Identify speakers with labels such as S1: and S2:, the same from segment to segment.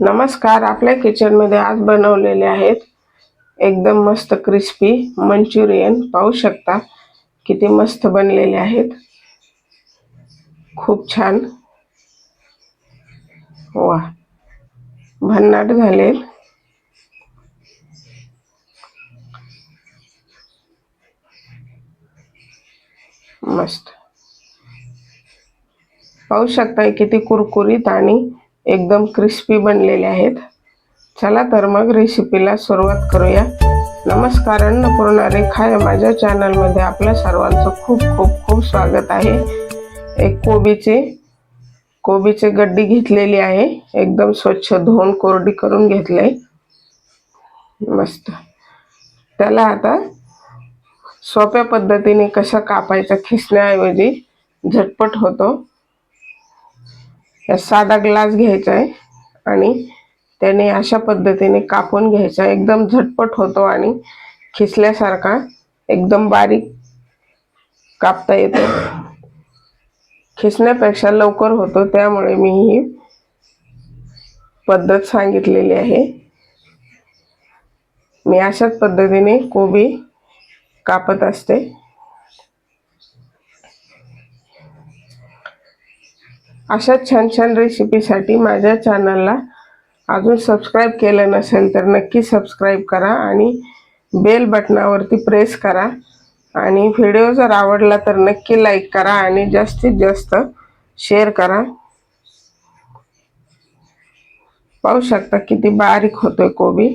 S1: नमस्कार आपल्या किचनमध्ये आज बनवलेले आहेत एकदम मस्त क्रिस्पी मंचुरियन. पाहू शकता किती मस्त बनलेले आहेत. खूप छान. वा भन्नाट झाले. मस्त. पाहू शकताय किती कुरकुरीत आणि एकदम क्रिस्पी बनलेले आहेत. चला तर मग रेसिपीला सुरुवात करूया. नमस्कार अन्नपूर्णा रेखा या माझ्या चॅनलमध्ये आपल्या सर्वांचं खूप खूप खूप स्वागत आहे. एक कोबीचे कोबीचे गड्डी घेतलेली आहे. एकदम स्वच्छ धुवून कोरडी करून घेतले मस्त. त्याला आता सोप्या पद्धतीने कसं कापायचा खिसण्याऐवजी झटपट होतो. या साधा ग्लास घ्यायचा आहे आणि त्याने अशा पद्धतीने कापून घ्यायचा. एकदम झटपट होतो आणि खिसल्यासारखा एकदम बारीक कापता येतो. खिसण्यापेक्षा लवकर होतो त्यामुळे मी ही पद्धत सांगितलेली आहे. मी अशाच पद्धतीने कोबी कापत असते. अशा छान छान रेसिपीसाठी माझ्या चॅनलला अजून सबस्क्राईब केलं नसेल तर नक्की सबस्क्राईब करा आणि बेल बटनावरती प्रेस करा. आणि व्हिडिओ जर आवडला तर नक्की लाईक करा आणि जास्तीत जास्त शेअर करा. पाहू शकता किती बारीक होतोय कोबी.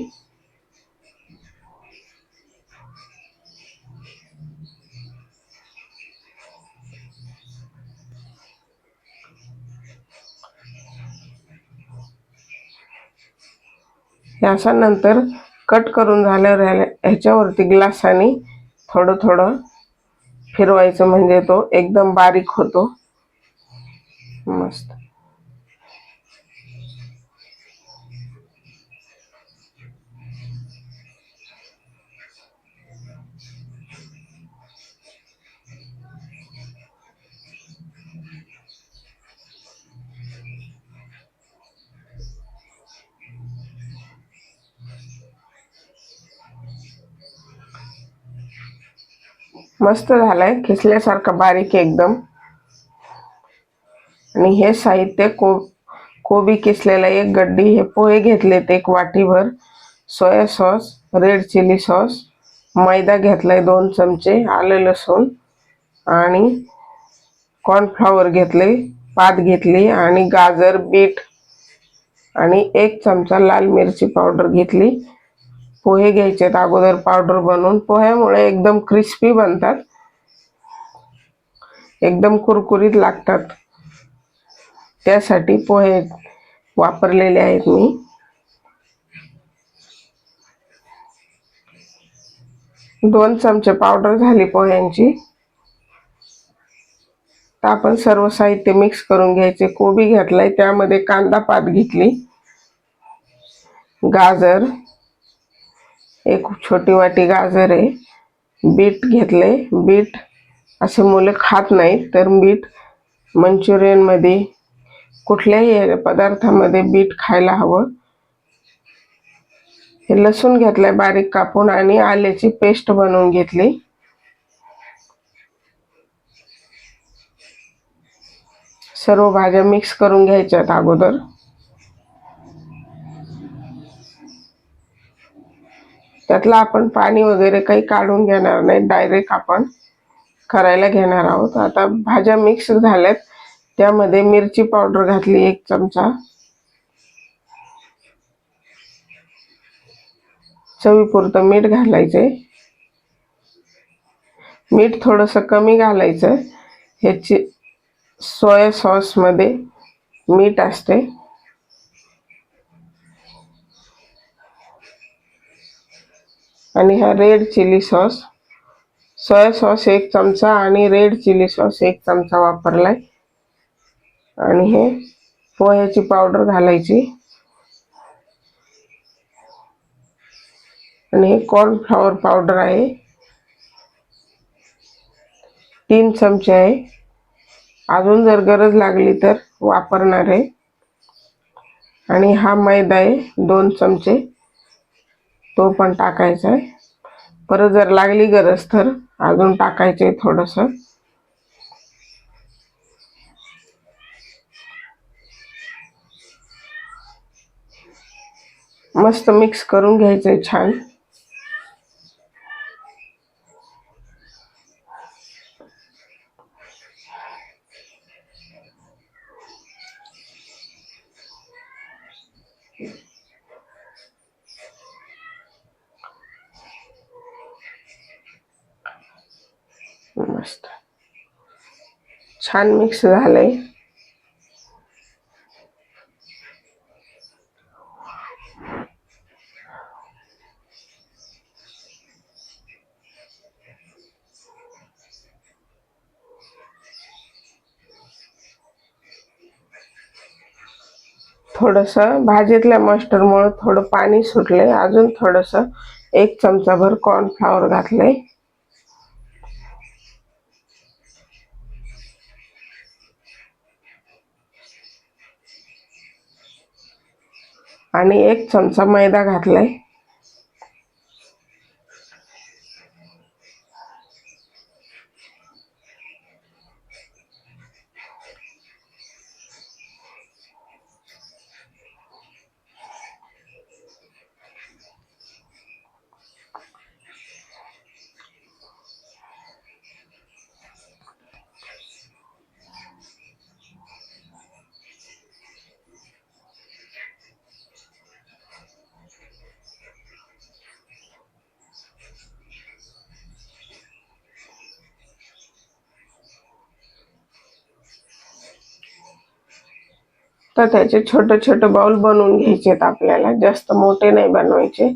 S1: अशा नंतर कट करून झाल्यावर ह्याच्यावरती ग्लासाने थोडं थोडं फिरवायचं. म्हणजे तो एकदम बारीक होतो. मस्त. मस्त झालाय. खिसल्यासारखं बारीक एकदम. आणि हे साहित्य को कोबी किसलेला एक गड्डी हे पोहे घेतलेत एक वाटीभर. Soya sauce red chilli sauce मैदा घेतलाय दोन चमचे आलं लसूण आणि कॉर्नफ्लॉवर घेतले पात घेतली आणि गाजर बीट आणि एक चमचा लाल मिरची पावडर घेतली. पोहे घ्यायचेत अगोदर पावडर बनवून. पोह्यामुळे एकदम क्रिस्पी बनतात. एकदम कुरकुरीत लागतात. त्यासाठी पोहे वापरलेले आहेत मी. दोन चमचे पावडर झाली पोह्यांची. तर आपण सर्व साहित्य मिक्स करून घ्यायचे. कोबी घेतलाय त्यामध्ये कांदा पात घेतली. गाजर. एक छोटी वाटी गाजर आहे. बीट घेतले बीट असे मुलं खात नाहीत तर बीट मंचुरियनमध्ये कुठल्याही पदार्थामध्ये बीट खायला हवं. हे लसूण घेतलंय बारीक कापून आणि आल्याची पेस्ट बनवून घेतली. सर्व भाज्या मिक्स करून घ्यायच्यात अगोदर. त्यातलं आपण पाणी वगैरे काही काढून घेणार नाही. डायरेक्ट आपण करायला घेणार आहोत. आता भाज्या मिक्स झाल्यात. त्यामध्ये मिरची पावडर घातली एक चमचा. चवीपुरतं मीठ घालायचे मीठ थोडंसं कमी घालायचं. ह्याची सोया सॉसमध्ये मीठ असते आणि हा red chilli sauce soya sauce एक चमचा आणि रेड चिली सॉस एक चमचा वापरलाय. आणि हे पोह्याची पावडर घालायची. आणि हे कॉर्नफ्लॉवर पावडर आहे. तीन चमचे आहे. अजून जर गरज लागली तर वापरणार आहे. आणि हा मैदा आहे दोन चमचे. तो पण टाकायचा आहे परत जर लागली गरज तर अजून टाकायचे थोडस. मस्त मिक्स करून घ्यायचंय छान मस्त छान मिक्स झालंय. थोडंसं भाजीतल्या मस्टरमुळं थोडं पाणी सुटले अजून थोडंसं एक चमचाभर कॉर्नफ्लॉवर घातलंय. आणि एक चमचा मैदा घातलाय. तर त्याचे छोटे छोटे बाउल बनवून घ्यायचेत आपल्याला. जास्त मोठे नाही बनवायचे.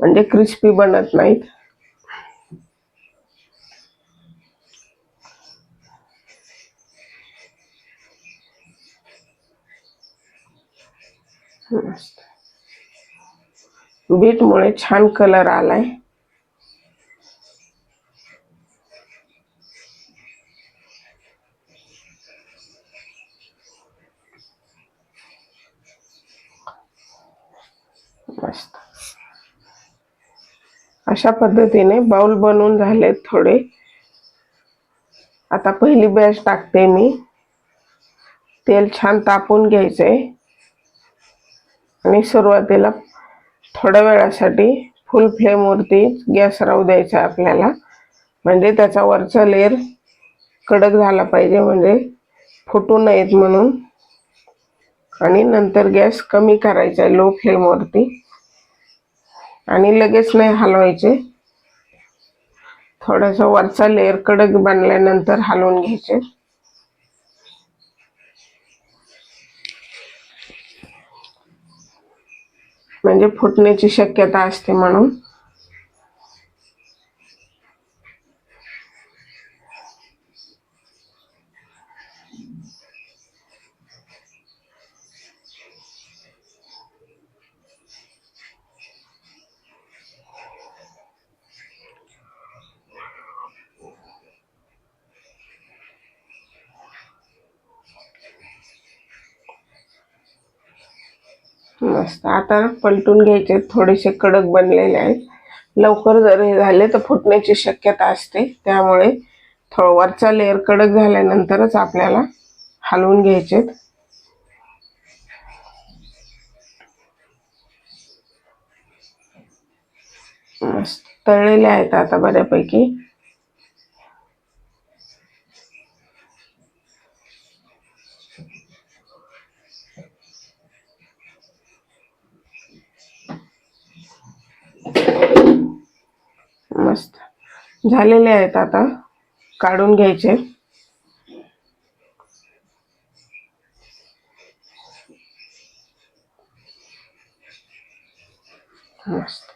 S1: म्हणजे क्रिस्पी बनत नाहीत. बीटमुळे छान कलर आलाय मस्त अशा पद्धतीने बाउल बनवून झाले थोडे. आता पहिली बॅच टाकते मी. तेल छान तापून घ्यायचंय आणि सुरुवातीला थोड्या वेळासाठी फुल फ्लेमवरती गॅस राहू द्यायचा आपल्याला. म्हणजे त्याचा वरचा लेअर कडक झाला पाहिजे म्हणजे फुटू नयेत म्हणून. आणि नंतर गॅस कमी करायचा आहे लो फ्लेमवरती आणि लगेच नाही हलवायचे. थोडासा वरचा लेअर कडक बनल्यानंतर हलवून घ्यायचे. म्हणजे फुटण्याची शक्यता असते म्हणून. मस्त आता पलटून घ्यायचे थोडेसे कडक बनलेले आहेत. लवकर जर हे झाले तर फुटण्याची शक्यता असते. त्यामुळे थोडं वरचा लेअर कडक झाल्यानंतरच आपल्याला हलवून घ्यायचे मस्त तळलेले आहेत आता बऱ्यापैकी मस्त झालेले आहेत आता. काढून घ्यायचे. मस्त.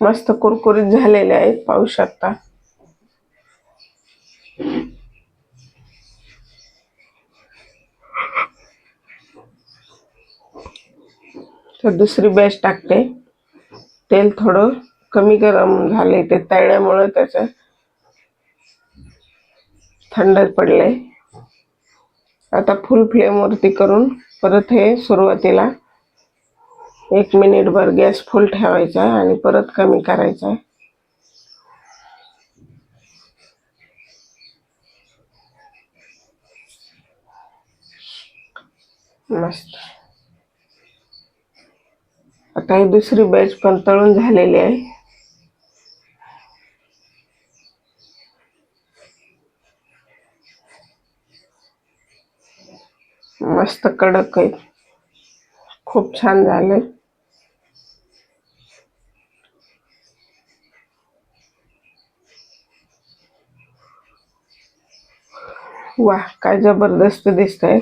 S1: मस्त कुरकुरीत झालेले आहेत पाहू शकता तर दुसरी बॅच टाकते. तेल थोडं कमी गरम झाले ते तळल्यामुळं त्याचं थंड पडले आता फुल फ्लेमवरती करून परत हे सुरुवातीला एक मिनिटभर गॅस फुल ठेवायचा आहे आणि परत कमी करायचा. आहे मस्त. आता ही दुसरी बॅच पण तळून झालेली आहे. मस्त कडक आहे. खूप छान झाले वा काय जबरदस्त दिसतंय.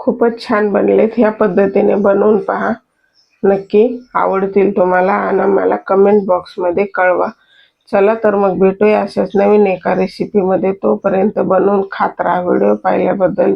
S1: खूपच छान बनलेत ह्या पद्धतीने बनवून पहा. नक्की आवडतील तुम्हाला आणि मला कमेंट बॉक्समध्ये कळवा. चला तर मग भेटूया अशाच नवीन एका रेसिपीमध्ये तोपर्यंत बनवून खात राहा. व्हिडिओ पाहिल्याबद्दल